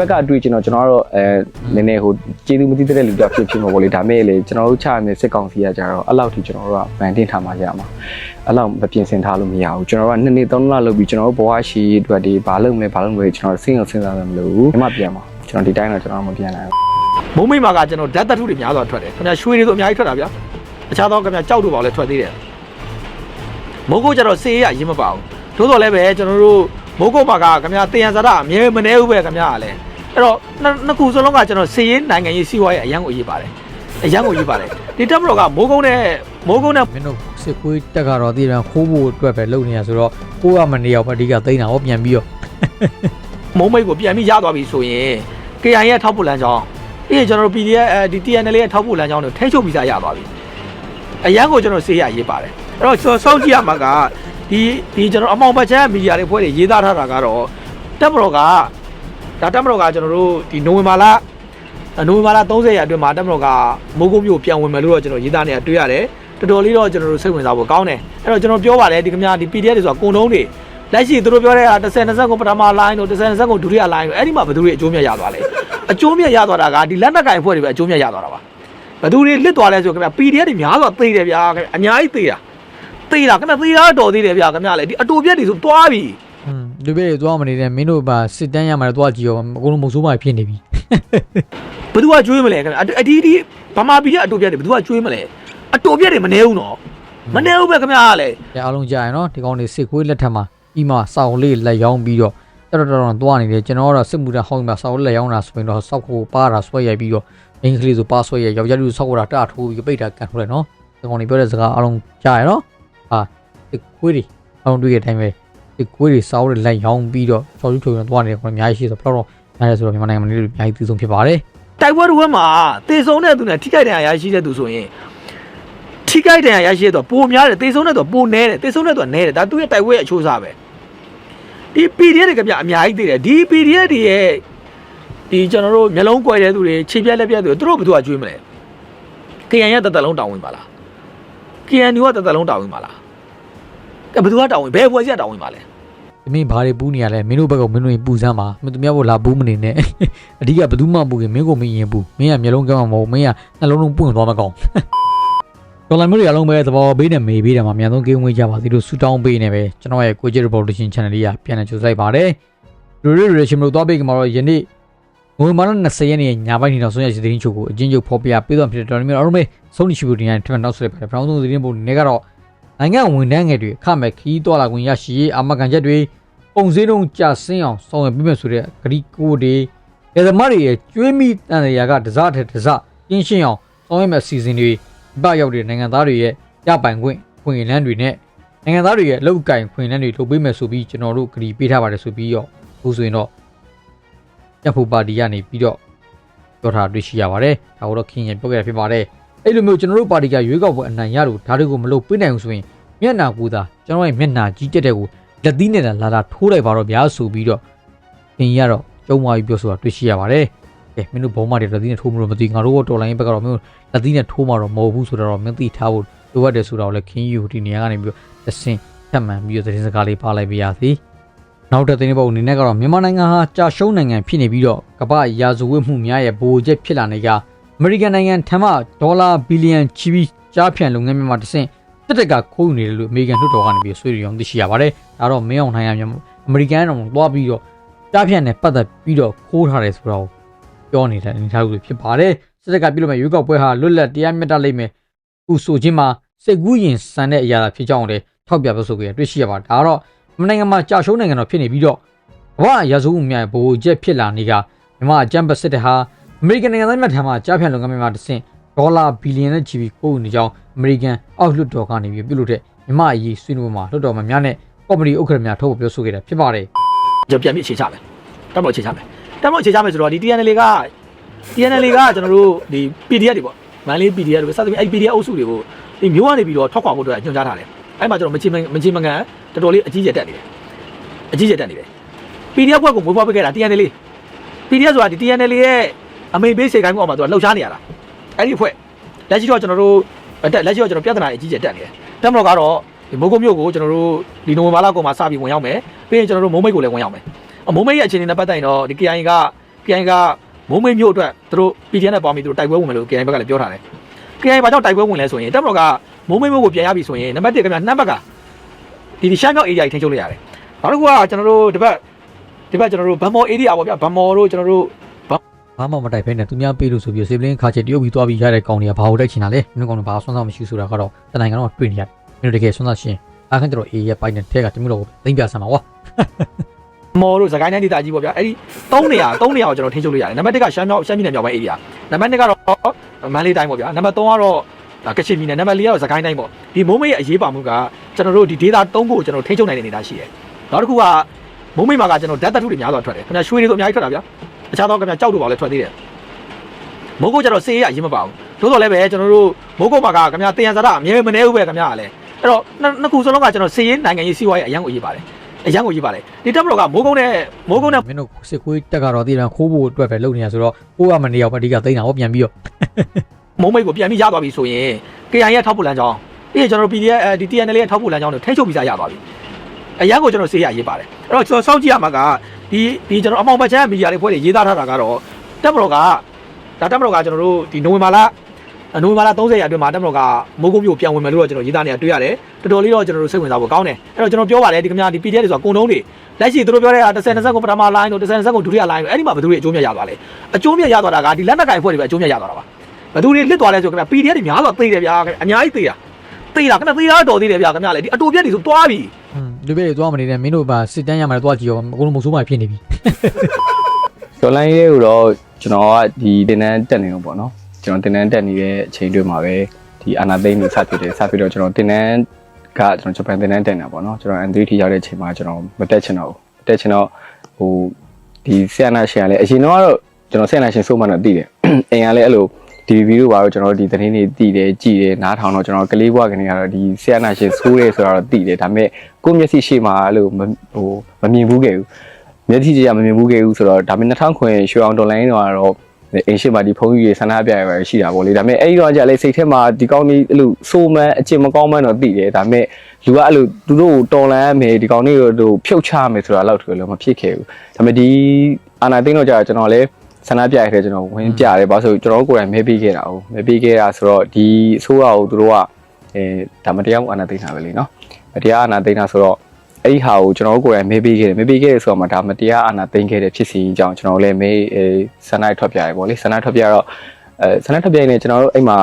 ဘက်ကအတွေ့ကျွန်တော်ကျွန်တော်ကတော့အဲနည်းနည်းဟိုကျေးဇူးမသိတဲ့လူတစ်ယောက်ဖြစ်ဖြစ်မှာပေါ့လေဒါမဲ့လေကျွန်တော်တို့ချရမယ့်စစ်ကောင်စီကကြတော့အဲ့လောက်ထိကျွန်တော်တို့ကဗန်တင်ထားမှရမှာအဲ့လောက်မပြင်ဆင်ထားလို့မရဘူးကျွန်တော်တို့ကနှစ်နှစ်သုံးလလောက်ပြီးကျွန်တော်တို့ဘဝရှိအတွက်ဒီဘာလုပ်မလဲဘာလုပ်မလဲကျွန်တော်စဉ်းအောင်စဉ်းစားမယ်မလို့ဘူးဒီမှပြန်ပါကျွန်တော်ဒီတိုင်းတော့ကျွန်တော်မပြန်နိုင်ဘူးမုံမိတ်မှာကကျွန်တော်ဓာတ်တထုတွေများစွာထွက်တယ်ခင်ဗျာရွှေတွေဆိုအများကြီးထွက်တာဗျာအခြားသောခင်ဗျာကြောက်တို့ပါလည်းထွက်သေးတယ်မိုးကုတ်ကျတော့စေးရရင်းမပါဘူးသို့တော်လည်းပဲကျွန်တော်တို့မိုးကုတ်မှာကခင်ဗျာတင်ရဇာတာအမြဲမနေဘူးပဲခင်ဗျာကလည်း အဲ့တော့နှစ်နှစ်ခုစလုံးကကျွန်တော်စေးရင်နိုင်ငံရေးစီးပွားရေးအရန်ကိုရေးပါတယ်အရန်ကိုရေးပါတယ်ဒီတက်မတော်ကမိုးကုတ်နဲ့မိုးကုတ်နဲ့မင်းတို့စစ်ကွေးတက်ကတော့တည်တယ်ခိုးဖို့အတွက်ပဲလုပ်နေရဆိုတော့ကိုကမနေအောင်အဓိကသိနေတာဟောပြန်ပြီးတော့မုံမိတ်ကိုပြန်ပြီးရသွားပြီဆိုရင် KI ရဲ့ထောက်ပို့လမ်းကြောင်းပြီးရင်ကျွန်တော်တို့ PDF အဲဒီ TNL ရဲ့ထောက်ပို့လမ်းကြောင်းတွေထိ ंछ ုပ်ပြီးသားရသွားပြီအရန်ကိုကျွန်တော်စေးရရေးပါတယ်အဲ့တော့ကျွန်တော်စောင့်ကြည့်ရမှာကဒီဒီကျွန်တော်အမောင်ပတ်ချမ်းမီဒီယာတွေဖွဲ့တွေရေးသားထားတာကတော့တက်မတော်က ဒါတက်မတော်ကကျွန်တော်တို့ဒီနိုဝင်ဘာလနိုဝင်ဘာလ30ရက်အတွင်းမှာတက်မတော်ကမိုးကုတ်မြို့ပြန်ဝင်မယ်လို့တော့ကျွန်တော်ရေးသားနေတာတွေ့ရတယ်တော်တော်လေးတော့ကျွန်တော်တို့စိတ်ဝင်စားဖို့ကောင်းတယ်အဲ့တော့ကျွန်တော်ပြောပါတယ်ဒီကများဒီ PDF တွေဆိုတာကုံတုံးတွေလက်ရှိသူတို့ပြောတဲ့ဟာ30 20ကိုပထမ line တို့30 20ကိုဒုတိယ line တို့အဲ့ဒီမှာဘယ်သူတွေအကျိုးမြတ်ရသွားလဲအကျိုးမြတ်ရသွားတာကဒီလက်နက်ကင်ဖွဲ့တွေပဲအကျိုးမြတ်ရသွားတာပါဘယ်သူတွေလစ်သွားလဲဆိုခင်ဗျ PDF တွေများစွာသိတယ်ဗျာခင်ဗျအများကြီးသိတာသိတာခင်ဗျသိတာတော့တော်သေးတယ်ဗျာခင်ဗျလေဒီအတူပြက်တွေဆိုတွားပြီ อืมဒီဘက်သွားမနေတဲ့မင်းတို့ပါစစ်တန်းရမှာတော့ကြည့်ရောအကုန်လုံးမုံဆိုးမှဖြစ်နေပြီဘယ်သူကကျွေးမလဲခင်ဗျအအဒီဒီဗမာပြည်ကအတူပြက်တွေဘယ်သူကကျွေးမလဲအတူပြက်တွေမနေဘူးနော်မနေဘူးပဲခင်ဗျာလေဒါအားလုံးကြာရင်နော်ဒီကောင်တွေစစ်ကွေးလက်ထက်မှာပြီးမှစောက်လေးလက်ရောင်းပြီးတော့တော်တော်တော်သွားနေတယ်ကျွန်တော်ကတော့စစ်မှုထမ်းဟောင်းမှာစောက်လက်ရောင်းတာဆိုရင်တော့စောက်ကိုပါတာဆွဲရိုက်ပြီးတော့အင်္ဂလိပ်ဆိုပါဆွဲရိုက်ယောက်ျားလူစောက်ကိုတာတထိုးပြီးပိတ်တာကန်ထိုးတယ်နော်ဒီကောင်တွေပြောတဲ့စကားအားလုံးကြာရနော်ဟာစစ်ကွေးတွေအားလုံးတွေ့တဲ့အတိုင်းပဲ စစ်ကွေးတွေစောက်တွေလက်ရောင်းပြီးတော့ချော်ချူချော်ချော်သွားနေတယ်ကောင်အများကြီးရှိဆိုတော့တော့များတယ်ဆိုတော့မြန်မာနိုင်ငံမှာနေလို့အများကြီးသိဆုံးဖြစ်ပါတယ်တိုက်ပွဲတွေမှာတေဆုံးတဲ့သူနဲ့ထိခိုက်ဒဏ်ရာရရှိတဲ့သူဆိုရင်ထိခိုက်ဒဏ်ရာရရှိတဲ့သူကပိုများတယ်တေဆုံးတဲ့သူကပိုနဲတယ်တေဆုံးတဲ့သူကနဲတယ်ဒါသူ့ရဲ့တိုက်ပွဲရဲ့အချိုးစားပဲဒီ PDF တွေကဗျအများကြီးသိတယ်ဒီ PDF တွေရဲ့ဒီကျွန်တော်တို့မျက်လုံးကွယ်တဲ့သူတွေခြေပြက်လက်ပြက်သူတွေသူတို့ဘယ်သူကကျွေးမလဲ KN ရဲ့တသက်လုံးတောင်းဝင်ပါလား KNU ကတသက်လုံးတောင်းဝင်ပါလားကဲ ဘယ်သူကတောင်းဝင်ဘယ်ဘွယ်စီကတောင်းဝင်ပါလဲဒီမင်းဘာတွေပူးနေရလဲမင်းတို့ဘက်ကမင်းတို့ပူစမ်းပါမင်းတို့များဘုလာပူးမနေနဲ့အဓိကဘယ်သူမှပူခင်မင်းကိုမင်းရင်ပူမင်းကမျိုးလုံးကောင်းမှာမဟုတ်မင်းကနှလုံးလုံးပွင့်သွားမကောင်းဒေါ်လာမျိုးတွေအလုံးပဲသဘောပေးနေမေးပေးတယ်မှာအများဆုံးကိန်းဝေးကြပါသေးလို့ဆူတောင်းပေးနေပဲကျွန်တော်ရဲ့ကိုကြီး revolution channel လေးကပြန်လည်ကြိုဆိုလိုက်ပါတယ်လူတွေတွေရှင်မလို့သွားပေးကြမှာတော့ယနေ့ငွေမာန20ရက်နေ့ညပိုင်းနေတော့ဆွမ်းရရှိသတင်းချုပ်ကိုအချင်းချုပ်ဖော်ပြပေးတော့ဖြစ်တဲ့တော်မျိုးအားလုံးပဲဆုံးရှိဖို့တင်ရင်ထပ်မံနောက်ဆက်ပါတယ်ပထမဆုံးသတင်းပို့နေကတော့ နိုင်ငံဝန်ထမ်းငယ်တွေအခမဲ့ခီးတော်လာခွင့်ရရှိရေးအာမခံချက်တွေပုံစည်းလုံးကြာဆင်းအောင်ဆောင်ရွက်ပြီးမယ်ဆိုတဲ့ဂရီကိုတွေဒေသမားတွေရဲ့ကျွေးမိတန်ရာကတစားတဲ့တစားကျင်းရှင်းအောင်ဆောင်ရွက်မဲ့အစီအစဉ်တွေပရောက်တဲ့နိုင်ငံသားတွေရဲ့ရပိုင်ခွင့်ခွင့်လန်းတွေနဲ့နိုင်ငံသားတွေရဲ့အလုပ်ကိုင်ခွင့်လန်းတွေလုပ်ပေးမယ်ဆိုပြီးကျွန်တော်တို့ဂရီပေးထားပါတယ်ဆိုပြီးတော့အခုဆိုရင်တော့ရပ်ဖို့ပါတီကနေပြီးတော့ပြောထားတွေ့ရှိရပါတယ်ဒါကိုတော့ခင်ရင်ပြောခဲ့တာဖြစ်ပါတယ် အဲ့လိုမျိုးကျွန်တော်တို့ပါတီကရွေးကောက်ပွဲအနိုင်ရလို့ဒါတွေကိုမလုပ်ပေးနိုင်ဘူးဆိုရင်မျက်နှာကူတာကျွန်တော်ရဲ့မျက်နှာကြီးတက်တဲ့ကိုလက်သီးနဲ့လာလာထိုးလိုက်ပါတော့ဗျာဆိုပြီးတော့သင်ရတော့ကျုံမကြီးပြောဆိုတာတွေ့ရှိရပါတယ်။ကဲမင်းတို့ဘုံမတွေလက်သီးနဲ့ထိုးမလို့မသိငါတို့ကတော်လိုင်းဘက်ကတော့မင်းတို့လက်သီးနဲ့ထိုးမှာတော့မဟုတ်ဘူးဆိုတော့မင်းသိထားဖို့လိုအပ်တယ်ဆိုတော့လည်းခင်းယူဒီနေရာကနေပြီးတော့အစင်ထပ်မှန်ပြီးတော့သတင်းစကားလေးပါလိုက်ပါရစေ။နောက်တဲ့သတင်းပုတ်အနေနဲ့ကတော့မြန်မာနိုင်ငံဟာကြာရှုံးနိုင်ငံဖြစ်နေပြီးတော့ကမ္ဘာရာဇဝတ်မှုများရဲ့ဗိုလ်ချက်ဖြစ်လာနေက အမေရိကန်နိုင်ငံထံမှဒေါ်လာဘီလီယံချီပြီးကြားဖြန့်လုပ်ငန်းများမှာတဆင့်တက်တက်ကခိုးယူနေတယ်လို့အမေရိကန်လွှတ်တော်ကနေပြီးဆွေးနွေးအောင်သိရှိရပါတယ်။ဒါတော့မင်းအောင်ထိုင်ရမြန်မာအမေရိကန်တော့သွားပြီးတော့တားဖြန့်နဲ့ပတ်သက်ပြီးတော့ခိုးထားတယ်ဆိုတော့ပြောနေတဲ့အနေအထားမျိုးဖြစ်ပါတယ်။စစ်တပ်ကပြုလုပ်မဲ့ရွေးကောက်ပွဲဟာလွတ်လပ်တရားမျှတလိမ့်မယ်။ခုဆိုချင်းမှာစိတ်ကူးရင်စံတဲ့အရာဖြစ်ကြောင်းလည်းထောက်ပြပြောဆိုကြရတွေ့ရှိရပါတယ်။ဒါကတော့မြန်မာနိုင်ငံမှာကြာရှုံးနိုင်ငံတော်ဖြစ်နေပြီးတော့ကမ္ဘာရာဇဝတ်မှုများရဲ့ဗိုလ်ချက်ဖြစ်လာနေကမြန်မာအကြမ်းဖက်စစ်တပ်ဟာ အမေရိကန်နိုင်ငံသားများထံမှကြားဖြန့်လုပ်ငန်းများမှာတဆင့်ဒေါ်လာဘီလီယံနဲ့ချီပြီးကိုးယူနေကြောင်းအမေရိကန်အောက်လွှတ်တော်ကနေပြီးပြုလုပ်တဲ့မြမအရေးဆွေးနွေးပွဲမှာလွှတ်တော်မှာများနဲ့ကော်မတီဥက္ကဋ္ဌများထုတ်ဖော်ပြောဆိုခဲ့တာဖြစ်ပါတယ်ကျွန်တော်ပြန်ပြီးအခြေချမယ်တက်မလို့အခြေချမယ်တက်မလို့အခြေချမယ်ဆိုတော့ဒီ TNL က TNL ကကျွန်တော်တို့ဒီ PDF တွေပေါ့မန်လေး PDF တွေစသဖြင့်အဲ့ PDF အုပ်စုတွေကိုဒီမျိုးကနေပြီးတော့ထောက်ခွာဖို့အတွက်ညွှန်ကြားထားတယ်အဲ့မှာကျွန်တော်မချင်မချင်မကန်တော်တော်လေးအကြီးကျယ်တက်နေတယ်အကြီးကျယ်တက်နေတယ် PDF ဘွက်ကိုမွေးဖွားပေးခဲ့တာ TNL PDF ဆိုတာဒီ TNL ရဲ့ အမိန်ပေးစေခိုင်းမှုအောင်မှာသူကလှုပ်ရှားနေရတာအဲ့ဒီအဖွဲ့လက်ရှိတော့ကျွန်တော်တို့တက်လက်ရှိတော့ကျွန်တော်ပြဿနာတွေအကြီးကျယ်တက်နေတယ်တက်မလို့ကတော့ဒီမိုးကုတ်မြို့ကိုကျွန်တော်တို့ဒီနိုဝင်ဘာလကုန်မှာစပြီးဝင်ရောက်မယ်ပြီးရင်ကျွန်တော်တို့မုံမိတ်ကိုလည်းဝင်ရောက်မယ်အမုံမိတ်ရဲ့အခြေအနေနဲ့ပတ်သက်ရင်တော့ဒီ KIA က KI ကမုံမိတ်မျိုးအတွက်သူတို့ PDN နဲ့ပေါင်းပြီးသူတို့တိုက်ပွဲဝင်မယ်လို့ KI ဘက်ကလည်းပြောထားတယ် KI ဘာကြောင့်တိုက်ပွဲဝင်လဲဆိုရင်တပ်မတော်ကမုံမိတ်မျိုးကိုပြန်ရပြီဆိုရင်နံပါတ်1ကမှနှမ်းဘက်ကဒီဒီရှမ်းမြောက် area ကြီးထိန်းချုပ်လိုက်ရတယ်နောက်တစ်ခုကကျွန်တော်တို့ဒီဘက်ဒီဘက်ကျွန်တော်တို့ဗန်မော် area ပေါ့ဗျာဗန်မော်တို့ကျွန်တော်တို့ ဘာမှမတိုက်ဖဲနဲ့သူများပေးလို့ဆိုပြီးစေပလင်းခါချေတရုပ်ပြီးသွားပြီးရတဲ့ကောင်တွေကဘာလို့တိုက်ချင်တာလဲမင်းကောင်တွေဘာဆွမ်းစားမရှိဆိုတာကတော့တနိုင်ငံတော့တွေ့နေရတယ်မင်းတို့တကယ်ဆွမ်းစားရှင်အခန်းကျတော့အေးရဲ့ပိုင်တဲ့ထဲကတမျိုးတော့သိမ့်ပြဆမ်းပါကွာမော်တို့စကိုင်းတိုင်းဒေသကြီးပေါ့ဗျာအဲ့ဒီ3နေရာ3နေရာကိုကျွန်တော်ထိန်းချုပ်လို့ရတယ်နံပါတ်1ကရှမ်းမြောက်ရှမ်းပြည်နယ်မြောက်ပိုင်း area နံပါတ်2ကတော့မန္တလေးတိုင်းပေါ့ဗျာနံပါတ်3ကတော့ဒါကချင်ပြည်နယ်နံပါတ်4ကတော့စကိုင်းတိုင်းပေါ့ဒီမိုးမိတ်ရဲ့အရေးပါမှုကကျွန်တော်တို့ဒီဒေသ3ခုကိုကျွန်တော်ထိန်းချုပ်နိုင်တဲ့အနေအထားရှိတယ်နောက်တစ်ခုကမိုးမိတ်မှာကကျွန်တော်ဓာတ်သတ္ထုတွေများစွာထွက်တယ်ခင်ဗျာရွှေတွေဆိုအများကြီးထွက်တာဗျာ တခြားတော့ခင်ဗျာကြောက်တို့ပါလဲထွက်သေးတယ်မိုးကုတ်ကျတော့စေးရအရင်မပါဘူးသို့တော်လည်းပဲကျွန်တော်တို့မိုးကုတ်မှာကခင်ဗျာတင်ရဇာတာအမြဲမနေဘူးပဲခင်ဗျာလည်းအဲ့တော့နှစ်ခုစလုံးကကျွန်တော်စေးရင်နိုင်ငံရေးစီးပွားရေးအရန်ကိုရေးပါတယ်အရန်ကိုရေးပါတယ်ဒီတပ်မတော်ကမိုးကုတ်နဲ့မိုးကုတ်နဲ့မင်းတို့စစ်ခွေးတက်ကတော့တည်တယ်ခိုးဖို့အတွက်ပဲလုပ်နေရဆိုတော့ကိုကမနေရောက်ပါအဓိကသိမ်းတာဟောပြန်ပြီးတော့မုံမိတ်ကိုပြန်ပြီးရသွားပြီဆိုရင် KI ရဲ့ထောက်ပို့လမ်းကြောင်းပြီးရင်ကျွန်တော်တို့ PDF အဲဒီ TNL ရဲ့ထောက်ပို့လမ်းကြောင်းတွေထိချုပ်ပြီးစားရသွားပြီ အရန်ကိုကျွန်တော်စေးရရေးပါတယ်အဲ့တော့ကျွန်တော်စောင့်ကြည့်ရမှာကဒီဒီကျွန်တော်အမောင်ဘတ်ချမ်းမီဒီယာတွေဖွဲ့တွေရေးသားထားတာကတော့တက်မတော်ကဒါတက်မတော်ကကျွန်တော်တို့ဒီနိုဝင်ဘာလနိုဝင်ဘာလ30ရက်အတွင်းမှာတက်မတော်ကမိုးကုတ်မြို့ပြန်ဝင်မယ်လို့တော့ကျွန်တော်ရေးသားနေတာတွေ့ရတယ်တော်တော်လေးတော့ကျွန်တော်တို့စိတ်ဝင်စားဖို့ကောင်းတယ်အဲ့တော့ကျွန်တော်ပြောပါတယ်ဒီကများဒီ PDF တွေဆိုတာကုံတုံးတွေလက်ရှိသူတို့ပြောတဲ့ဟာ30 20ကိုပထမ line တို့30 20ကိုဒုတိယ line တို့အဲ့ဒီမှာဘယ်သူတွေအကျိုးမြတ်ရသွားလဲအကျိုးမြတ်ရသွားတာကဒီလက်နက်ကင်ဖွဲ့တွေပဲအကျိုးမြတ်ရသွားတာပါဘယ်သူတွေလစ်သွားလဲဆိုခင်ဗျ PDF တွေများတော့သိတယ်ဗျာအများကြီးသိတာသိတာခင်ဗျသိတာတော်သေးတယ်ဗျာခင်ဗျလေဒီအတူပြက်တွေဆိုတွားပြီ ဒီဘက်တွေသွားမနေနဲ့မင်းတို့ပါစစ်တန်းရမှာတော့ကြည့်ရောအကုန်လုံးမဆိုးမှဖြစ်နေပြီဒေါ်လာရေးကိုတော့ကျွန်တော်ကဒီတင်တန်းတက်နေတော့ပေါ့နော်ကျွန်တော်တင်တန်းတက်နေတဲ့အချိန်တွေမှာပဲဒီအာနာသိန်းကိုစဖြစ်တယ်စဖြစ်တော့ကျွန်တော်တင်တန်းကကျွန်တော်ဂျပန်တင်တန်းတက်နေတာပေါ့နော်ကျွန်တော် N3 ထိရောက်တဲ့အချိန်မှာကျွန်တော်မတက်ချင်တော့ဘူးမတက်ချင်တော့ဟိုဒီဆီယနာရှင်ကလည်းအရင်တော့ကတော့ကျွန်တော်ဆီယနာရှင်စိုးမှန်းတော့တည်တယ်အိမ်ကလည်းအဲ့လို ဒီဗီဒီယိုပါတော့ကျွန်တော်တို့ဒီသတင်းတွေတည်တယ်ကြည်တယ်နားထောင်တော့ကျွန်တော်ကလေးဘွားကနေကတော့ဒီဆရာနာရှင်ဆိုးရဲဆိုတာတော့တည်တယ်ဒါပေမဲ့ကိုမျက်စိရှိမှလို့ဟိုမမြင်ဘူးခဲ့ဘူးမျက်စိကြည့်ရမမြင်ဘူးခဲ့ဘူးဆိုတော့ဒါပေမဲ့2009ရွှေအောင်တော်လိုင်းတော့ကတော့အင်ရှင်ပါဒီဖုန်းကြီးရေဆန္ဒပြရပါရှိတာပေါ့လေဒါပေမဲ့အဲ့ဒီတော့ကြာလေစိတ်ထဲမှာဒီကောင်းကြီးအဲ့လိုစိုးမန်းအချင်မကောင်းမန်းတော့သိတယ်ဒါပေမဲ့လူကအဲ့လိုသူတို့ကိုတော်လန်မယ်ဒီကောင်းကြီးကိုဖြုတ်ချမယ်ဆိုတာလောက်တူလည်းမဖြစ်ခဲ့ဘူးဒါပေမဲ့ဒီအာနာသိန်းတော့ကြာကျွန်တော်လည်း ဆန္ဒပြရတဲ့ကျွန်တော်ဝင်ပြတယ်ဘာလို့ဆိုကျွန်တော်ကိုယ်တိုင်မဲပေးခဲ့တာ哦မဲပေးခဲ့တာဆိုတော့ဒီအစိုးရကိုသူတို့ကအဲဒါမတရားအာနာသိန်းတာပဲလေနော်မတရားအာနာသိန်းတာဆိုတော့အဲ့ဒီဟာကိုကျွန်တော်တို့ကိုယ်တိုင်မေးပေးခဲ့တယ်မေးပေးခဲ့တယ်ဆိုတော့မှဒါမတရားအာဏာသိမ်းခဲ့တဲ့ဖြစ်စီအကြောင်းကျွန်တော်တို့လည်းမေးအဲဆန္ဒထွက်ပြရတယ်ပေါ့လေဆန္ဒထွက်ပြတော့အဲဆန္ဒထွက်ပြရင်လည်းကျွန်တော်တို့အဲ့မှာ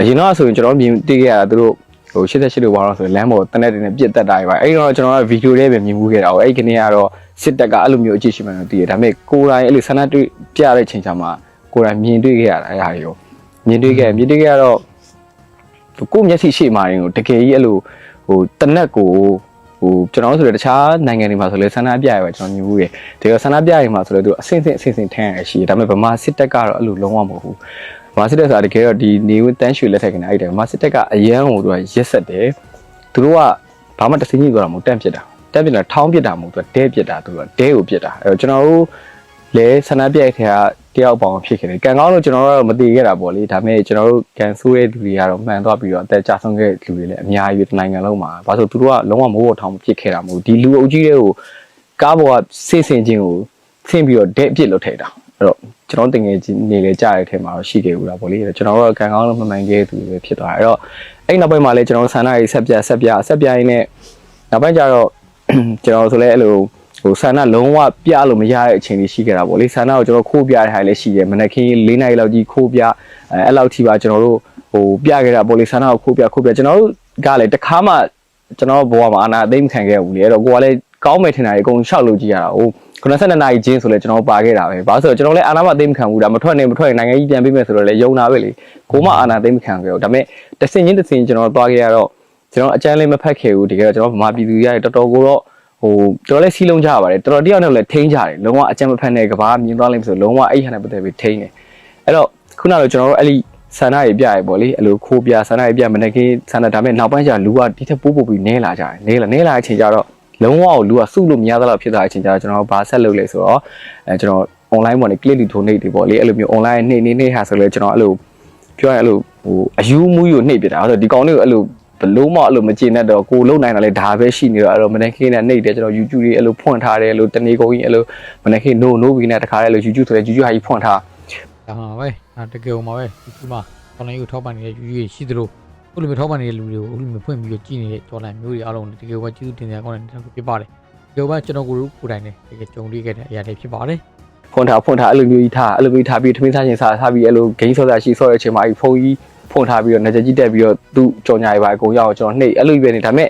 အရင်တော့ဆိုရင်ကျွန်တော်တို့မြင်တွေ့ခဲ့ရတာသူတို့ ဟို88လို့ဘာလို့ဆိုရင်လမ်းပေါ်တနက်တင်နဲ့ပြစ်တက်တာတွေပါအဲ့ဒီတော့ကျွန်တော်ကဗီဒီယိုလေးပဲမြင်မှုခဲ့တာ哦အဲ့ဒီကနေကတော့စစ်တပ်ကအဲ့လိုမျိုးအကြည့်ရှိမှန်းတော့သိရတယ်ဒါပေမဲ့ကိုယ်တိုင်အဲ့လိုဆန္ဒတွေ့ပြတဲ့ချိန်ချာမှာကိုယ်တိုင်မြင်တွေ့ခဲ့ရတာအဲ့ဟာတွေကိုမြင်တွေ့ခဲ့မြင်တွေ့ခဲ့ရတော့ကိုယ့်မျက်စိရှိမှရင်ကိုတကယ်ကြီးအဲ့လိုဟိုတနက်ကိုဟိုကျွန်တော်တို့ဆိုတော့တခြားနိုင်ငံတွေမှာဆိုလဲဆန္ဒပြရပဲကျွန်တော်မြင်ဘူးတယ်။ဒီကဆန္ဒပြရင်မှာဆိုလဲသူအဆင့်ဆင့်အဆင့်ဆင့်ထမ်းရရှိတယ်။ဒါပေမဲ့ဗမာစစ်တပ်ကတော့အဲ့လိုလုံးဝမဟုတ်ဘူး။ဗ မာစစ်တပ်ဆိုတာတကယ်တော့ဒီနေဝင်တန်းရွှေလက်ထက်ကနေအဲ့တယ်ဗမာစစ်တပ်ကအရန်ကိုသူကရက်ဆက်တယ်။သူတို့ကဘာမှတစင်းကြီးသွားတာမဟုတ်တန့်ပစ်တာ။တန့်ပစ်တာထောင်းပစ်တာမဟုတ်သူကဒဲပစ်တာသူကဒဲကိုပစ်တာ။အဲ့တော့ကျွန်တော်တို့လဲဆန္ဒပြရတဲ့တယောက်ပေါင်းဖြစ်ခဲ့တယ်။ကံကောင်းလို့ကျွန်တော်တို့မတည်ခဲ့တာပေါ့လေ။ဒါပေမဲ့ကျွန်တော်တို့ကန်ဆိုးတဲ့လူတွေကတော့မှန်သွားပြီးတော့အသက်ကြဆုံးခဲ့တဲ့လူတွေလည်းအများကြီးပဲနိုင်ငံလုံးမှာ။ဘာလို့သူတို့ကလုံးဝမိုးပေါ်ထောင်ဖြစ်ခဲ့တာမဟုတ်ဘူး။ဒီလူအုပ်ကြီးတွေကိုကားပေါ်ကဆင်းဆင်းချင်းကိုဆင်းပြီးတော့ဒဲအပြစ်လုပ်ထည့်တာ။ အဲ့တော့ကျွန်တော်တင်ငယ်ချင်းနေလေကြားတဲ့အထက်မှာတော့ရှိခဲ့ဘူးလားပေါ့လေ။ကျွန်တော်တို့ကကံကောင်းလို့မမှန်ခဲ့တဲ့သူတွေပဲဖြစ်သွားတယ်။အဲ့တော့အဲ့နောက်ပိုင်းမှာလည်းကျွန်တော်တို့ဆန္ဒရေးဆက်ပြဆက်ပြဆက်ပြရင်းနဲ့နောက်ပိုင်းကျတော့ကျွန်တော်ဆိုလဲအဲ့လိုဟိုဆန္ဒလုံးဝပြလို့မရတဲ့အချိန်လေးရှိခဲ့တာပေါ့လေဆန္ဒကိုကျွန်တော်ခိုးပြတဲ့ဟာလည်းရှိတယ်မနက်ခင်း၄နာရီလောက်ကြီးခိုးပြအဲအဲ့လောက်ထိပါကျွန်တော်တို့ဟိုပြခဲ့တာပေါ့လေဆန္ဒကိုခိုးပြခိုးပြကျွန်တော်တို့ကလည်းတခါမှကျွန်တော်ဘဝမှာအာနာအသိမခံခဲ့ဘူးလေအဲ့တော့ကိုကလည်းကောင်းမယ်ထင်တာတွေအကုန်ရှောက်လို့ကြည့်ရတာဟို 92နာရီချင်းဆိုလဲကျွန်တော်ပါခဲ့တာပဲဘာလို့ဆိုတော့ကျွန်တော်လည်းအာနာမသိမခံဘူးဒါမထွက်နေမထွက်နေနိုင်ငံကြီးပြန်ပြီးမယ်ဆိုတော့လည်းယုံတာပဲလေကိုမအာနာသိမခံခဲ့ဘူးဒါပေမဲ့တဆင်ချင်းတဆင်ကျွန်တော်သွားခဲ့ရတော့ကျွန်တော်အကြမ်းလေးမဖတ်ခဲ့ဘူးတကယ်တော့ကျွန်တော်ဗမာပြည်သူတွေတော်တော်ကိုတော့ဟိုတော်တော်လေးစီးလုံးကြရပါတယ်တော်တော်တယောက်နဲ့လည်းထိန်းကြတယ်လုံးဝအကြမ်းမဖက်နဲ့ကဘာမြင်သွားလိမ့်မယ်ဆိုလုံးဝအဲ့ဟာနဲ့ပတ်သက်ပြီးထိန်းတယ်အဲ့တော့ခုနကကျွန်တော်တို့အဲ့ဒီဆန္ဒတွေပြရပေါ့လေအဲ့လိုခိုးပြဆန္ဒတွေပြမနေ့ကဆန္ဒဒါပေမဲ့နောက်ပိုင်းကျလူကဒီထက်ပိုးပိုးပြီးနဲလာကြတယ်နဲလာနဲလာတဲ့အချိန်ကျတော့ လုံးဝကိုလူကစုလို့မရသလောက်ဖြစ်သွားတဲ့အချိန်ကျတော့ကျွန်တော်ဘာဆက်လုပ်လဲဆိုတော့အဲကျွန်တော် online ပေါ်နေ click တွေ donate တွေပေါ့လေအဲ့လိုမျိုး online နှိမ့်နှိမ့်နှိမ့်ဟာဆိုလဲကျွန်တော်အဲ့လိုပြောရရင်အဲ့လိုဟိုအယူမူးယူနှိပ်ပြတာအဲ့တော့ဒီကောင်လေးကိုအဲ့လိုဘလို့မှအဲ့လိုမကျေနပ်တော့ကိုလုံနိုင်တာလေဒါပဲရှိနေတော့အဲ့တော့မနေ့ခင်းနဲ့နှိပ်တယ်ကျွန်တော် YouTube တွေအဲ့လိုဖွင့်ထားတယ်အဲ့လိုတနေကုန်ကြီးအဲ့လိုမနေ့ခင်း no no ဘီနဲ့တခါတည်းအဲ့လို YouTube ဆိုတဲ့ YouTube ဟာကြီးဖွင့်ထားဒါမှပဲဒါတကယ်ဟိုမှာပဲဒီမှာတော်လိုင်းကိုထောက်ပံ့နေတဲ့ယူယူရှိသလိုအ ခုလိုမျိုးထောက်ပံ့နေတဲ့လူတွေကိုအခုလိုမျိုးဖွင့်ပြီးတော့ကြည့်နေတဲ့တော်လိုင်းမျိုးတွေအားလုံးတကယ်ကကျေးဇူးတင်စရာကောင်းတဲ့တစ်ခုဖြစ်ပါတယ်ဒီလိုပဲကျွန်တော်ကိုယ်ကိုယ်တိုင်နဲ့တကယ်ကြုံတွေ့ခဲ့တဲ့အရာတွေဖြစ်ပါတယ်ဖွင့်ထားဖွင့်ထားအဲ့လိုမျိုးကြီးထားအဲ့လိုမျိုးထားပြီးထမင်းစားချင်းစားထားပြီးအဲ့လို game ဆော့တာရှိဆော့တဲ့အချိန်မှာအဲ့ဖုန်းကြီးဖွင့်ထားပြီးတော့ငကြကြီးတက်ပြီးတော့သူ့ကြော်ညာရေးပါအကုန်ရအောင်ကျွန်တော်နှိပ်အဲ့လိုပဲနေဒါပေမဲ့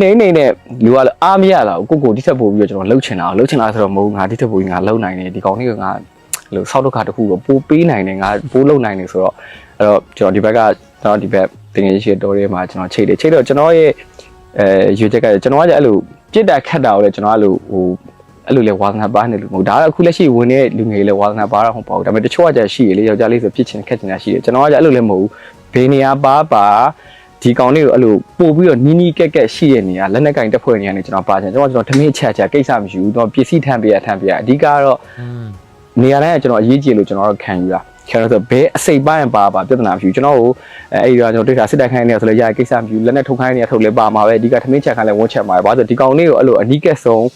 နေနေနဲ့လူကလည်းအားမရတော့ကိုကိုဒီထက်ပို့ပြီးတော့ကျွန်တော်လှုပ်ချင်တာလှုပ်ချင်တာဆိုတော့မဟုတ်ငါဒီထက်ပို့ပြီးငါလှုပ်နိုင်တယ်ဒီကောင်လေးကငါအဲ့လိုဆောက်ဒုက္ခတစ်ခုကိုပိုးပေးနိုင်တယ်ငါပိုးလှုပ်နိုင်တယ်ဆိုတော့အဲ့တော့ကျွန်တော်ဒီဘက်ကကျွန်တော်ဒီဘက် တင်ငယ်ရှိတော်ရဲမှာကျွန်တော်ချိန်တယ်ချိန်တော့ကျွန်တော်ရဲ့အဲရွေချက်ကကျွန်တော်ကအဲ့လိုပြစ်တာခတ်တာကိုလည်းကျွန်တော်အဲ့လိုဟိုအဲ့လိုလေဝါသနာပါနေလို့မဟုတ်ဒါကအခုလက်ရှိဝင်နေတဲ့လူငယ်လေဝါသနာပါတော့မဟုတ်ပါဘူးဒါပေမဲ့တချို့ကကြာရှိရလေယောက်ျားလေးဆိုဖြစ်ချင်ခက်ချင်တာရှိတယ်ကျွန်တော်ကကြာအဲ့လိုလည်းမဟုတ်ဘူးဘေးနေရာပါပါဒီကောင်လေးကိုအဲ့လိုပို့ပြီးတော့နီးနီးကက်ကက်ရှိတဲ့နေရာလက်နက်ကင်တက်ဖွဲ့နေရနေကျွန်တော်ပါချင်ကျွန်တော်ကျွန်တော်ထမင်းချက်ချက်ကိစ္စမရှိဘူးကျွန်တော်ပစ္စည်းထမ်းပြရထမ်းပြရအဓိကတော့อืมနေရာတိုင်းကကျွန်တော်အရေးကြီးလို့ကျွန်တော်တို့ခံယူတာ ခံရဆိုဘဲအစိပ်ပိုင်းပါပါပြဿနာမရှိဘူးကျွန်တော်ကိုအဲအဲ့ဒီတော့ကျွန်တော်တွေ့တာစစ်တိုက်ခိုင်းနေရဆိုလဲရကိစ္စမရှိဘူးလက်နဲ့ထုတ်ခိုင်းနေရထုတ်လဲပါမှာပဲအဓိကထမင်းချက်ခိုင်းလဲဝန်းချက်မှာပဲဘာလို့ဒီကောင်လေးကိုအဲ့လိုအနီးကက်ဆုံး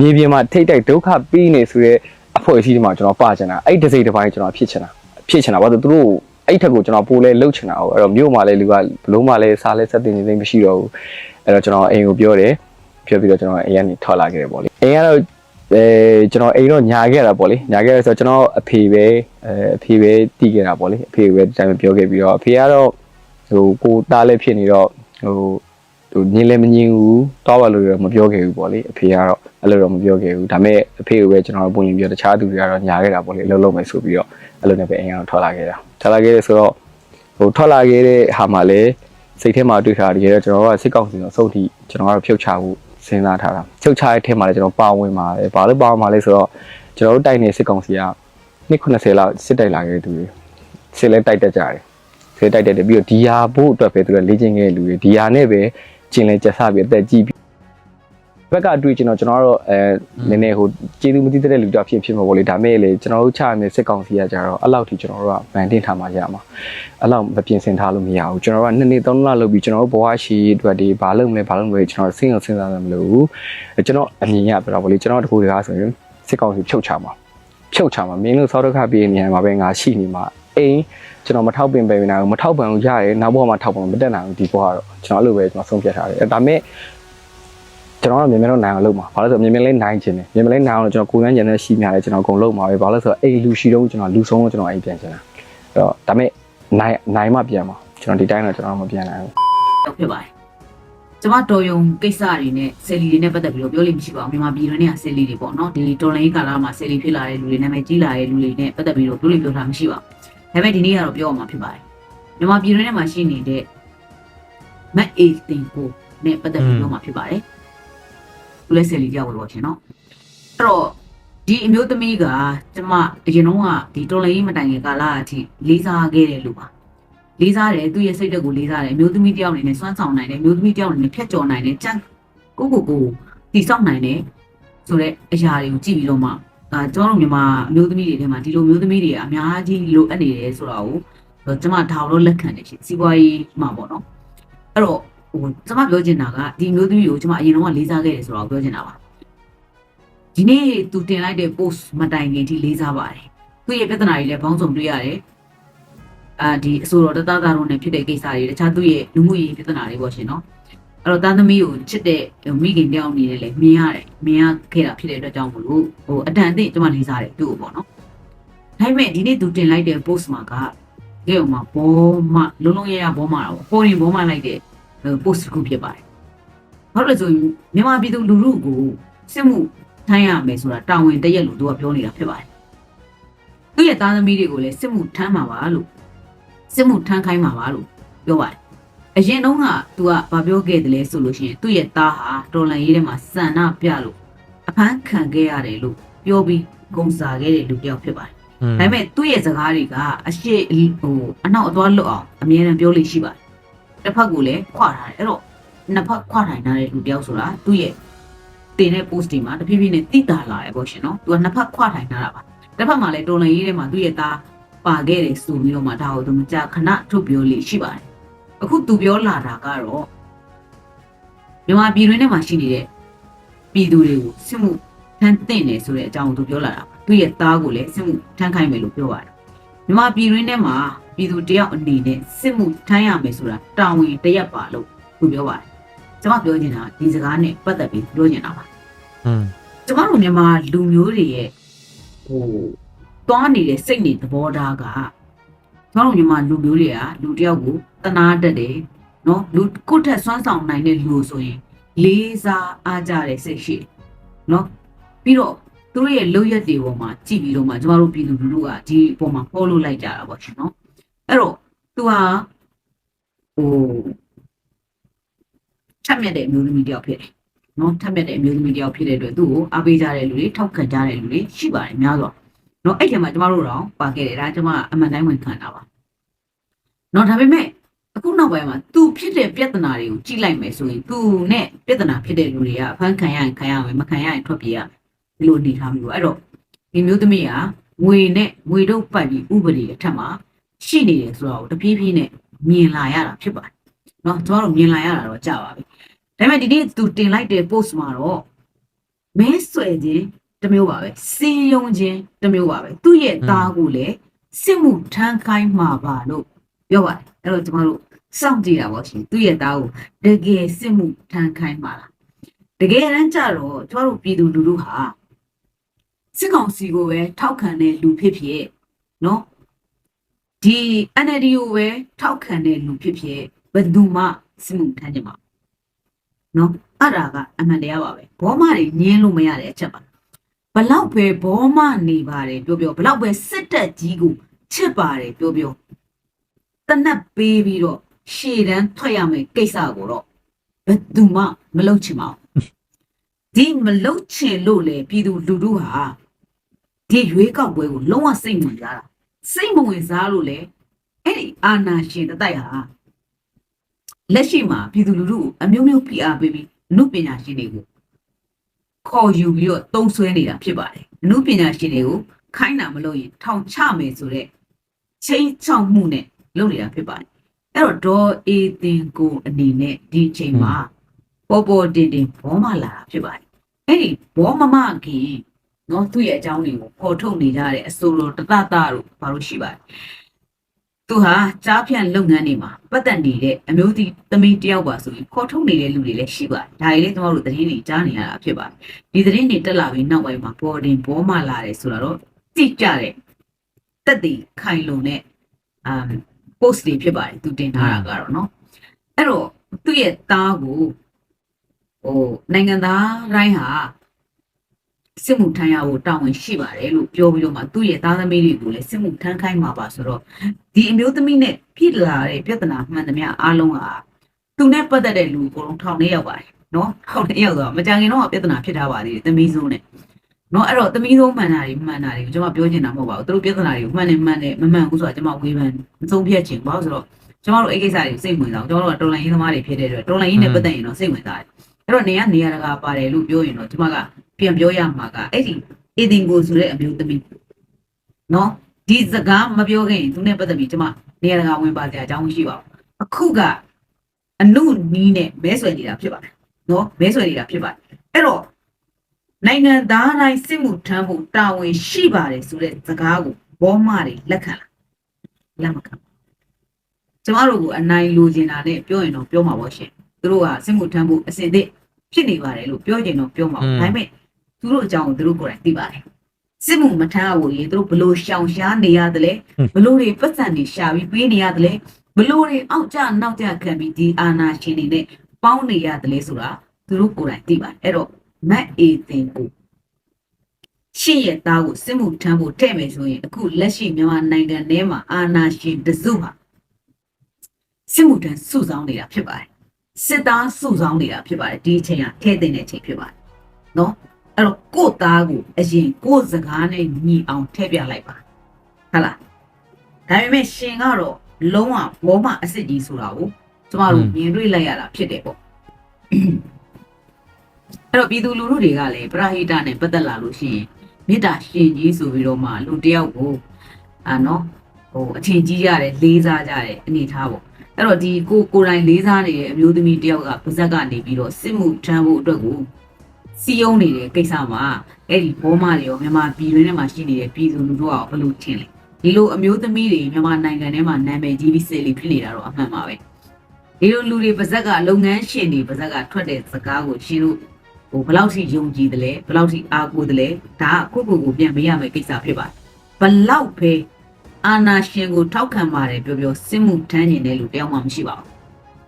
မြေပြင်မှာထိတ်တိုက်ဒုက္ခပြီးနေဆိုရဲအဖွဲ့အစည်းတွေမှာကျွန်တော်ပါချင်တာအဲ့ဒီတစ်စိတ်တစ်ပိုင်းကျွန်တော်ဖြစ်ချင်တာဖြစ်ချင်တာဘာလို့သူတို့အဲ့ထက်ကိုကျွန်တော်ပိုးလဲလှုပ်ချင်တာ哦အဲ့တော့မြို့မှာလဲလူကဘလုံးမှာလဲစားလဲဆက်တင်နေသိမရှိတော့ဘူးအဲ့တော့ကျွန်တော်အိမ်ကိုပြောတယ်ပြောပြီးတော့ကျွန်တော်အိမ်ကနေထွက်လာခဲ့တယ်ပေါ့လေအိမ်ကတော့ အဲကျွန်တော်အိမ်တော့ညာခဲ့တာပေါ့လေညာခဲ့ရဆိုတော့ကျွန်တော်အဖေပဲအဲအဖေပဲတီးခဲ့တာပေါ့လေအဖေပဲဒီတိုင်းပြောခဲ့ပြီးတော့အဖေကတော့ဟိုကိုသားလည်းဖြစ်နေတော့ဟိုဟိုညင်လည်းမညင်ဘူးတောက်ပါလို့တော့မပြောခဲ့ဘူးပေါ့လေအဖေကတော့အဲ့လိုတော့မပြောခဲ့ဘူးဒါပေမဲ့အဖေကိုပဲကျွန်တော်တို့ပုံရင်ပြောတခြားသူတွေကတော့ညာခဲ့တာပေါ့လေအလုပ်လုပ်မယ်ဆိုပြီးတော့အဲ့လိုနဲ့ပဲအိမ်ကတော့ထွက်လာခဲ့တာထွက်လာခဲ့တယ်ဆိုတော့ဟိုထွက်လာခဲ့တဲ့ဟာမှာလည်းစိတ်ထဲမှာတွေ့ထားတယ်တကယ်တော့ကျွန်တော်ကစစ်ကောင်စီတော့စုပ်ထိကျွန်တော်ကတော့ဖြုတ်ချဖို့ စဉ်းစားထားတာဖြုတ်ချတဲ့ထဲမှာလည်းကျွန်တော်ပါဝင်ပါတယ်ဘာလို့ပါဝင်မှာလဲဆိုတော့ကျွန်တော်တို့တိုက်နေစစ်ကောင်စီကနှစ်90လောက်စစ်တိုက်လာခဲ့တဲ့သူတွေစစ်လဲတိုက်တက်ကြတယ်စစ်တိုက်တက်တယ်ပြီးတော့ဒီဟာဖို့အတွက်ပဲသူတို့လေ့ကျင့်ခဲ့တဲ့လူတွေဒီဟာနဲ့ပဲကျင်လဲကျက်ဆပြီးအသက်ကြီးပြီး ဘက်ကအတွေ့ကျွန်တော်ကျွန်တော်ကတော့အဲနည်းနည်းဟိုကျေးဇူးမသိတဲ့လူတောင်ဖြစ်ဖြစ်မှာပေါ့လေဒါမဲ့လေကျွန်တော်တို့ချရမယ့်စစ်ကောင်စီကကြတော့အဲ့လောက်ထိကျွန်တော်တို့ကဗန်တင်ထားမှရမှာအဲ့လောက်မပြင်ဆင်ထားလို့မရဘူးကျွန်တော်တို့ကနှစ်နှစ်သုံးလလောက်ပြီးကျွန်တော်တို့ဘဝရှိအတွက်ဒီဘာလုပ်မလဲဘာလုပ်မလဲကျွန်တော်စဉ်းအောင်စဉ်းစားတယ်မလို့ကျွန်တော်အမြင်ရပြတော့ပေါ့လေကျွန်တော်တခုတကားဆိုရင်စစ်ကောင်စီဖြုတ်ချမှာဖြုတ်ချမှာမင်းတို့သောဒုက္ခပြေးနေရမှာပဲငါရှိနေမှာအိမ်ကျွန်တော်မထောက်ပင်ပေးနိုင်ဘူးမထောက်ပံဘူးရတယ်နောက်ဘဝမှာထောက်ပံမတက်နိုင်ဘူးဒီဘဝကတော့ကျွန်တော်အဲ့လိုပဲကျွန်တော်ဆုံးဖြတ်ထားတယ်ဒါပေမဲ့ ကျွန်တော်ကမြင်မြင်တော့နိုင်အောင်လုပ်မှာဘာလို့လဲဆိုတော့မြင်မြင်လေးနိုင်ခြင်းတယ်မြင်မြင်လေးနိုင်အောင်လို့ကျွန်တော်ကိုယ်ကန်းကျန်တဲ့ရှိများတယ်ကျွန်တော်အကုန်လုပ်မှာပဲဘာလို့လဲဆိုတော့အိမ်လူရှိတော့ကျွန်တော်လူဆုံးလို့ကျွန်တော်အိမ်ပြန်ချင်တာအဲ့တော့ဒါပေမဲ့နိုင်နိုင်မှပြန်မှာကျွန်တော်ဒီတိုင်းတော့ကျွန်တော်မပြန်နိုင်ဘူးတော့ဖြစ်ပါတယ်ကျမတော်ယုံကိစ္စတွေနဲ့ဆယ်လီတွေနဲ့ပတ်သက်ပြီးတော့ပြောလို့မရှိပါဘူးမြန်မာပြည်တွင်းကဆယ်လီတွေပေါ့နော်ဒီတော်လိုင်းကာလာမှာဆယ်လီဖြစ်လာတဲ့လူတွေနာမည်ကြီးလာတဲ့လူတွေနဲ့ပတ်သက်ပြီးတော့ပြောလို့ပြောတာမရှိပါဘူးဒါပေမဲ့ဒီနေ့ကတော့ပြောအောင်မှာဖြစ်ပါတယ်မြန်မာပြည်တွင်းထဲမှာရှိနေတဲ့မတ်အေးတင်ကိုနဲ့ပတ်သက်ပြီးပြောမှာဖြစ်ပါတယ် သူလည်းဆယ်လီကြောက်လို့ရှင်နော်အဲ့တော့ဒီအမျိုးသမီးကကျမအရင်တော့ကဒီတော်လိုင်းမတိုင်ခင်ကာလာအထိလေးစားခဲ့တဲ့လူပါလေးစားတယ်သူ့ရဲ့စိတ်ဓာတ်ကိုလေးစားတယ်အမျိုးသမီးတယောက်အနေနဲ့စွမ်းဆောင်နိုင်တယ်အမျိုးသမီးတယောက်အနေနဲ့ဖြတ်ကျော်နိုင်တယ်ကြံကိုကိုကိုတည်ဆောက်နိုင်တယ်ဆိုတော့အရာတွေကိုကြည့်ပြီးတော့မှအာကျွန်တော်တို့မြန်မာအမျိုးသမီးတွေထဲမှာဒီလိုမျိုးသမီးတွေအများကြီးလိုအပ်နေတယ်ဆိုတာကိုကျွန်မဒါတော့လက်ခံတယ်ရှင်စီးပွားရေးမှာပေါ့နော်အဲ့တော့ ဟိုကျွန်မပြောချင်တာကဒီအမျိုးသမီးကိုကျွန်မအရင်တော့လေးစားခဲ့တယ်ဆိုတာကိုပြောချင်တာပါဒီနေ့သူတင်လိုက်တဲ့ post မတိုင်ခင်ထိလေးစားပါတယ်သူ့ရဲ့ပြဿနာတွေလည်းဘောင်းစုံတွေ့ရတယ်အာဒီအဆိုတော်တသားသားတို့နဲ့ဖြစ်တဲ့ကိစ္စတွေတခြားသူ့ရဲ့လူမှုရေးပြဿနာတွေပေါ့ရှင်နော်အဲ့တော့တန်းသမီးကိုချစ်တဲ့မိခင်တယောက်အနေနဲ့လည်းမြင်ရတယ်မြင်ရခဲ့တာဖြစ်တဲ့အတွက်ကြောင့်မလို့ဟိုအတန်အသင့်ကျွန်မလေးစားတယ်သူ့ကိုပေါ့နော်ဒါပေမဲ့ဒီနေ့သူတင်လိုက်တဲ့ post မှာကကြည့်အောင်မှာဘောမလုံးလုံးရရဘောမတာပေါ့ပေါ်ရင်ဘောမလိုက်တဲ့ post တစ်ခုဖြစ်ပါတယ်ဘာလို့လဲဆိုရင်မြန်မာပြည်သူလူထုကိုစစ်မှုထမ်းရမယ်ဆိုတာတာဝန်တရက်လို့သူကပြောနေတာဖြစ်ပါတယ်သူ့ရဲ့သားသမီးတွေကိုလည်းစစ်မှုထမ်းမှာပါလို့စစ်မှုထမ်းခိုင်းမှာပါလို့ပြောပါတယ်။အရင်တုန်းက तू ကဘာပြောခဲ့တယ်လဲဆိုလို့ရှိရင်သူ့ရဲ့သားဟာတော်လန်ရေးထဲမှာစန္ဒပြလို့အဖမ်းခံခဲ့ရတယ်လို့ပြောပြီးဂုံစားခဲ့တဲ့လူတစ်ယောက်ဖြစ်ပါတယ်။ဒါပေမဲ့သူ့ရဲ့စကားတွေကအရှိဟိုအနောက်အသွားလွတ်အောင်အမြဲတမ်းပြောလို့ရှိပါတယ်။ တစ်ဖက်ကလည်းခွာထားတယ်။အဲ့တော့နှစ်ဖက်ခွာထိုင်ထားတဲ့လူတစ်ယောက်ဆိုတာသူ့ရဲ့တင်တဲ့ post တွေမှာတဖြည်းဖြည်းနဲ့တိတာလာတယ်ပေါ့ရှင်နော်။ तू ကနှစ်ဖက်ခွာထိုင်ထားတာပါ။တစ်ဖက်မှာလည်းတော်လန်ရေးထဲမှာသူ့ရဲ့သားပါခဲ့တယ်ဆိုပြီးတော့မှဒါကိုသူမကြခဏထုတ်ပြောလို့ရှိပါတယ်အခုသူပြောလာတာကတော့မြန်မာပြည်တွင်းထဲမှာရှိနေတဲ့ပြည်သူတွေကိုစစ်မှုထမ်းတင်တယ်ဆိုတဲ့အကြောင်းကိုသူပြောလာတာပါသူ့ရဲ့သားကိုလည်းစစ်မှုထမ်းခိုင်းမယ်လို့ပြောပါတယ်မြန်မာပြည်တွင်းထဲမှာ ပြည်သူတယောက်အနေနဲ့စစ်မှုထမ်းရမယ်ဆိုတာတာဝန်တစ်ရက်ပါလို့သူပြောပါတယ်ကျွန်မပြောချင်တာဒီစကားနဲ့ပတ်သက်ပြီးပြောချင်တာပါอืมကျမတို့မြန်မာလူမျိုးတွေရဲ့ဟိုတွားနေတဲ့စိတ်နေသဘောထားကကျမတို့မြန်မာလူမျိုးတွေကလူတစ်ယောက်ကိုတနာတတ်တယ်နော်လူကိုယ့်ထက်စွမ်းဆောင်နိုင်တဲ့လူဆိုရင်လေးစားအားကြတဲ့စိတ်ရှိတယ်နော်ပြီးတော့သူတို့ရဲ့လုပ်ရက်တွေပေါ်မှာကြည့်ပြီးတော့မှကျမတို့ပြည်သူလူထုကဒီပေါ်မှာပေါ်လို့လိုက်ကြတာပေါ့ရှင်နော် အဲ့တော့သူဟာဟိုချက်မြတ်တဲ့အမျိုးသမီးတစ်ယောက်ဖြစ်တယ်နော်ထပ်မြက်တဲ့အမျိုးသမီးတယောက်ဖြစ်တဲ့အတွက်သူ့ကိုအားပေးကြတဲ့လူတွေထောက်ခံကြတဲ့လူတွေရှိပါတယ်များစွာနော်အဲ့ဒီမှာကျမတို့တော့ပါခဲ့တယ်ဒါကျမအမှန်တိုင်းဝင်ခံတာပါနော်ဒါပေမဲ့အခုနောက်ပိုင်းမှာသူဖြစ်တဲ့ပြဿနာတွေကိုကြည့်လိုက်မယ်ဆိုရင်သူနဲ့ပြဿနာဖြစ်တဲ့လူတွေကအဖမ်းခံရရင်ခံရမယ်မခံရရင်ထွက်ပြေးရမယ်ဒီလိုအနေထားမျိုးပေါ့အဲ့တော့ဒီမျိုးသမီးကငွေနဲ့ငွေတော့ပတ်ပြီးဥပဒေအထက်မှာ ရှိနေတယ်ဆိုတော့တပြေးပြေးနဲ့မြင်လာရတာဖြစ်ပါတယ်နော်ကျမတို့မြင်လာရတာတော့ကြာပါပြီဒါပေမဲ့ဒီနေ့သူတင်လိုက်တဲ့ post မှာတော့မဲဆွဲခြင်းတစ်မျိုးပါပဲစီယုံခြင်းတစ်မျိုးပါပဲသူ့ရဲ့သားကိုလည်းစစ်မှုထမ်းခိုင်းမှာပါလို့ပြောပါတယ်အဲ့တော့ကျမတို့စောင့်ကြည့်တာပေါ့ရှင်သူ့ရဲ့သားကိုတကယ်စစ်မှုထမ်းခိုင်းမှာလားတကယ်တမ်းကျတော့ကျမတို့ပြည်သူလူထုဟာစစ်ကောင်စီကိုပဲထောက်ခံတဲ့လူဖြစ်ဖြစ်နော် ဒီ NLD ကိုပဲထောက်ခံတဲ့လူဖြစ်ဖြစ်ဘယ်သူမှစစ်မှုထမ်းကြမှာနော်အဲ့ဒါကအမှန်တရားပါပဲဘောမတွေညင်းလို့မရတဲ့အချက်ပါဘလောက်ပဲဘောမနေပါတယ်ပြောပြောဘလောက်ပဲစစ်တက်ကြီးကိုချစ်ပါတယ်ပြောပြောတနက်ပေးပြီးတော့ရှေ့တန်းထွက်ရမယ်ကိစ္စကိုတော့ဘယ်သူမှမလုပ်ချင်ပါဘူးဒီမလုပ်ချင်လို့လေပြည်သူလူထုဟာဒီရွေးကောက်ပွဲကိုလုံးဝစိတ်ဝင်စားတာ စိတ်မဝင်စားလို့လေအဲ့ဒီအာနာရှင်တတိုက်ဟာလက်ရှိမှာပြည်သူလူထုကိုအမျိုးမျိုးဖိအားပေးပြီးအမှုပညာရှင်တွေကိုခေါ်ယူပြီးတော့တုံးဆွဲနေတာဖြစ်ပါတယ်အမှုပညာရှင်တွေကိုခိုင်းတာမလို့ရင်ထောင်ချမယ်ဆိုတော့ချိန်ချောက်မှုနဲ့လုပ်နေတာဖြစ်ပါတယ်အဲ့တော့ဒေါ်အေးတင်ကိုအနေနဲ့ဒီအချိန်မှာပေါ်ပေါ်တင်တင်ဘောမလာတာဖြစ်ပါတယ်အဲ့ဒီဘောမမခင် နော်သူ့ရဲ့အကြောင်းတွေကိုပေါ်ထုတ်နေကြတဲ့အစိုးရတတတတို့ဘာလို့ရှိပါတယ် သူဟာကြားဖြန့်လုပ်ငန်းတွေမှာပတ်သက်နေတဲ့အမျိုးသမီးတယောက်ပါဆိုပြီးခေါ်ထုတ်နေတဲ့လူတွေလည်းရှိပါတယ်။ဒါတွေလည်းကျွန်တော်တို့သတင်းတွေကြားနေရတာဖြစ်ပါတယ်။ဒီသတင်းတွေတက်လာပြီးနောက်ပိုင်းမှာပေါ်တင်ပေါ်မှလာတယ်ဆိုတော့တိကျတဲ့တက်တည်ခိုင်လုံတဲ့အမ် post တွေဖြစ်ပါတယ်သူတင်ထားတာကတော့เนาะ။အဲ့တော့သူ့ရဲ့သားကိုဟိုနိုင်ငံသားတိုင်းဟာ စစ်မှုထမ်းရဖို့တာဝန်ရှိပါတယ်လို့ပြောပြီးတော့မှသူ့ရဲ့သားသမီးတွေကိုလည်းစစ်မှုထမ်းခိုင်းမှာပါဆိုတော့ဒီအမျိုးသမီးနဲ့ဖြစ်လာတဲ့ပြဿနာမှန်သမျှအားလုံးဟာသူနဲ့ပတ်သက်တဲ့လူအကုန်လုံးထောင်ထဲရောက်ပါတယ်နော်ထောင်ထဲရောက်တော့မကြခင်တော့ပြဿနာဖြစ်ထားပါသေးတယ်သမီးဆုံးနဲ့နော်အဲ့တော့သမီးဆုံးမှန်တာတွေမှန်တာတွေကိုကျွန်မပြောချင်တာမဟုတ်ပါဘူးသူတို့ပြဿနာတွေကိုမှန်တယ်မှန်တယ်မမှန်ဘူးဆိုတာကျွန်မဝေဖန်မဆုံးဖြတ်ချင်ပါဘူးဆိုတော့ကျွန်တော်တို့အဲ့ကိစ္စတွေကိုစိတ်ဝင်စားကျွန်တော်တို့ကတော်လိုင်းရေးသမားတွေဖြစ်တဲ့အတွက်တော်လိုင်းရေးနဲ့ပတ်သက်ရင်တော့စိတ်ဝင်စားတယ် အဲ့တော့နေရနေရတကာပါတယ်လို့ပြောရင်တော့ကျွန်မကပြန်ပြောရမှာကအဲ့ဒီအေဒင်ကိုဆိုတဲ့အမျိုးသမီးနော်ဒီစကားမပြောခင်သူနဲ့ပတ်သက်ပြီးကျွန်မနေရာတကာဝင်ပါစရာအကြောင်းမရှိပါဘူးအခုကအနုနီးနဲ့မဲဆွယ်နေတာဖြစ်ပါတယ်နော်မဲဆွယ်နေတာဖြစ်ပါတယ်အဲ့တော့နိုင်ငံသားတိုင်းစစ်မှုထမ်းဖို့တာဝန်ရှိပါတယ်ဆိုတဲ့စကားကိုဘောမတွေလက်ခံလားလက်မခံဘူးကျွန်တော်တို့ကအနိုင်လိုချင်တာနဲ့ပြောရင်တော့ပြောမှာပေါ့ရှင်သူတို့ကစစ်မှုထမ်းဖို့အစဉ်သင့် ဖြစ်နေပါတယ်လို့ပြောချင်တော့ပြောမှာပေါ့ဒါပေမဲ့သူတို့အကြောင်းကိုသူတို့ကိုယ်တိုင်သိပါတယ်စစ်မှုမထမ်းဘူးရေသူတို့ဘလို့ရှောင်ရှားနေရတယ်လဲဘလို့တွေပတ်စံတွေရှာပြီးပေးနေရတယ်လဲဘလို့တွေအောက်ကျနောက်ကျခံပြီးဒီအာနာရှင်တွေနဲ့ပေါင်းနေရတယ်လဲဆိုတာသူတို့ကိုယ်တိုင်သိပါတယ်အဲ့တော့မတ်အေတင်ကိုရှင့်ရဲ့သားကိုစစ်မှုထမ်းဖို့တဲ့မယ်ဆိုရင်အခုလက်ရှိမြန်မာနိုင်ငံထဲမှာအာနာရှင်တစုဟာစစ်မှုထမ်းစုဆောင်းနေတာဖြစ်ပါတယ် စစ်သားစုဆောင်းနေတာဖြစ်ပါတယ်ဒီအချိန်ကထဲတင်တဲ့အချိန်ဖြစ်ပါတယ်နော်အဲ့တော့ကိုယ့်သားကိုအရင်ကိုယ့်စကားနဲ့ညီအောင်ထည့်ပြလိုက်ပါဟုတ်လားဒါပေမဲ့ရှင်ကတော့လုံးဝဘောမအစ်စ်ကြီးဆိုတာကိုကျမတို့မြင်တွေ့လိုက်ရတာဖြစ်တယ်ပေါ့အဲ့တော့ပြည်သူလူထုတွေကလည်းပရဟိတနဲ့ပတ်သက်လာလို့ရှိရင်မေတ္တာရှင်ကြီးဆိုပြီးတော့မှလူတစ်ယောက်ကိုအာနော်ဟိုအထင်ကြီးရတယ်လေးစားကြတယ်အနေထားပေါ့ အဲ့တော့ဒီကိုကိုယ်တိုင်လေးစားနေတဲ့အမျိုးသမီးတယောက်ကပါဇက်ကနေပြီးတော့စစ်မှုထမ်းဖို့အတွက်ကိုစီယုံနေတဲ့ကိစ္စမှာအဲ့ဒီဘောမတွေရောမြန်မာပြည်တွင်းထဲမှာရှိနေတဲ့ပြည်သူလူထုကဘယ်လိုထင်လဲဒီလိုအမျိုးသမီးတွေမြန်မာနိုင်ငံထဲမှာနာမည်ကြီးပြီးစလီဖြစ်နေတာတော့အမှန်ပါပဲဒီလိုလူတွေပါဇက်ကလုပ်ငန်းရှင်တွေပါဇက်ကထွက်တဲ့စကားကိုရှင်တို့ဟိုဘယ်လောက်ထိယုံကြည်တယ်လဲဘယ်လောက်ထိအားကိုးတယ်လဲဒါကကိုယ့်ကိုယ်ကိုပြန်မေးရမယ့်ကိစ္စဖြစ်ပါတယ်ဘယ်လောက်ပဲ အာနာရှင်ကိုထောက်ခံပါတယ်ပြောပြောစစ်မှုထမ်းနေတယ်လို့တယောက်မှမရှိပါဘူး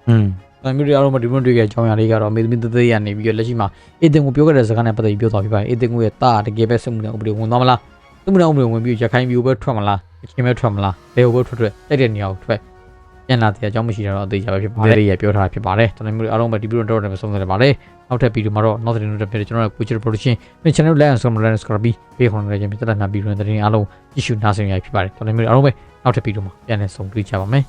อืมဒါမျိုးတွေအားလုံးမဒီမတွေ့ခဲ့အကြောင်းအရာလေးကတော့အမေသမီးသေးသေးရနေပြီးတော့လက်ရှိမှာအေတင်ကိုပြောခဲ့တဲ့စကားနဲ့ပတ်သက်ပြီးပြောသွားပြီးပါတယ်အေတင်ကိုရဲ့တာတကယ်ပဲစစ်မှုနဲ့ဥပဒေဝင်သွားမလားစစ်မှုနဲ့ဥပဒေဝင်ပြီးရခိုင်မျိုးပဲထွက်မလားအချင်းပဲထွက်မလားဘယ်ဟိုပဲထွက်ထွက်တိုက်တဲ့နေရာကိုထွက် ပြန်လာတဲ့အကြောင်းမရှိတာတော့အသေးချာပဲဖြစ်ပါတယ်လေးရပြောထားဖြစ်ပါတယ်ဒါမျိုးတွေအားလုံးပဲဒီဗီဒီယိုတော့တယ်ဆုံးသက်ပါတယ်နောက်ထပ်ဗီဒီယိုမှာတော့ North Indian တို့ဖြစ်ကျွန်တော်တို့ Culture Production မြ channel လိုက်အောင် subscribe လုပ်ပြီးပေးခွန်ရခြင်းပြသနာဗီဒီယိုနဲ့တင်အားလုံးကြည့်ရှုနားဆင်ရဖြစ်ပါတယ်ဒါမျိုးတွေအားလုံးပဲနောက်ထပ်ဗီဒီယိုမှာပြန်လည်ဆုံတွေ့ကြပါမယ်